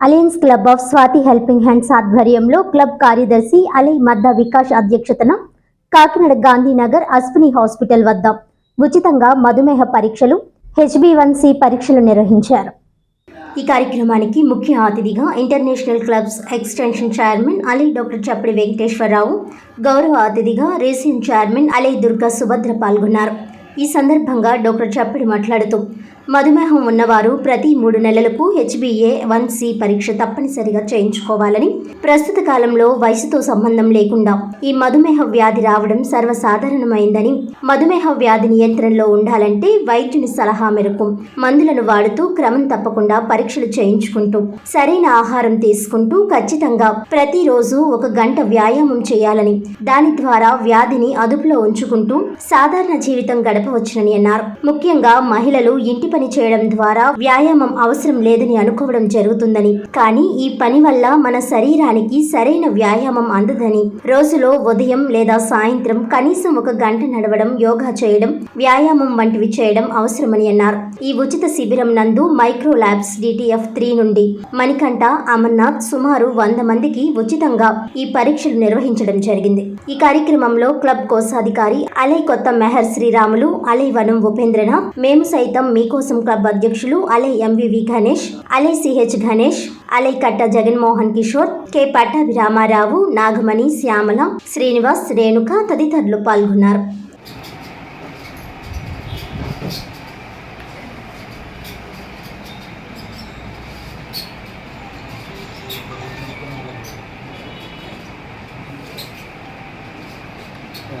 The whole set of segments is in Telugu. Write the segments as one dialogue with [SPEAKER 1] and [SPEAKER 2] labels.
[SPEAKER 1] Alliance club of Swathi helping hands ఆధ్వర్యంలో క్లబ్ కార్యదర్శి అలీ మద్దా వికాస్ అధ్యక్షతన కాకినాడ గాంధీనగర్ అశ్విని హాస్పిటల్ వద్ద ఉచితంగా మధుమేహ పరీక్షలు హెచ్బి పరీక్షలు నిర్వహించారు. ఈ కార్యక్రమానికి ముఖ్య అతిథిగా international clubs extension chairman Ali doctor Chappadi Venkateswararao గౌరవ అతిథిగా రేసియన్ చైర్మన్ అలీ దుర్గా సుభద్ర పాల్గొన్నారు. ఈ సందర్భంగా డాక్టర్ చప్పడి మాట్లాడుతూ మధుమేహం ఉన్నవారు ప్రతి మూడు నెలలకు హెచ్బిఏ వన్ సి పరీక్ష తప్పనిసరిగా చేయించుకోవాలని ప్రస్తుత కాలంలో వయసుతో సంబంధం లేకుండా ఈ మధుమేహ వ్యాధి రావడం సర్వసాధారణమైందని మధుమేహ వ్యాధి నియంత్రణలో ఉండాలంటే వైద్యుని సలహా మేరకు మందులను వాడుతూ క్రమం తప్పకుండా పరీక్షలు చేయించుకుంటూ సరైన ఆహారం తీసుకుంటూ ఖచ్చితంగా ప్రతిరోజు ఒక గంట వ్యాయామం చేయాలని దాని ద్వారా వ్యాధిని అదుపులో ఉంచుకుంటూ సాధారణ జీవితం గడప గడపవచ్చునని అన్నారు. ముఖ్యంగా మహిళలు ఇంటి పని చేయడం ద్వారా వ్యాయామం అవసరం లేదని అనుకోవడం జరుగుతుందని. కానీ ఈ పని వల్ల మన శరీరానికి సరైన వ్యాయామం అందదని. రోజులో ఉదయం లేదా సాయంత్రం కనీసం ఒక గంట నడవడం యోగా చేయడం వ్యాయామం వంటివి చేయడం అవసరమని అన్నారు. ఈ ఉచిత శిబిరం నందు మైక్రో ల్యాబ్స్ డిటిఎఫ్ త్రీ నుండి మణికంఠ అమర్నాథ్ సుమారు వంద మందికి ఉచితంగా ఈ పరీక్షలు నిర్వహించడం జరిగింది. ఈ కార్యక్రమంలో క్లబ్ కోశాధికారి అలై కొత్త మెహర్ శ్రీరాములు అలై వనం ఉపేంద్రనాథ్ మేము సైతం మీకోసం క్లబ్ అధ్యక్షులు Alai MVV Ganesh Alai CH Ganesh ally Katta Jaganmohan Kishore K Pattabhi Ramarao Nagamani Shyamala Srinivas Renuka తదితరులు పాల్గొన్నారు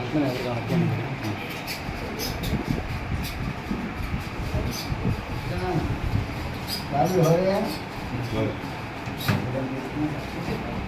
[SPEAKER 2] Gracias. ચાલુ હવે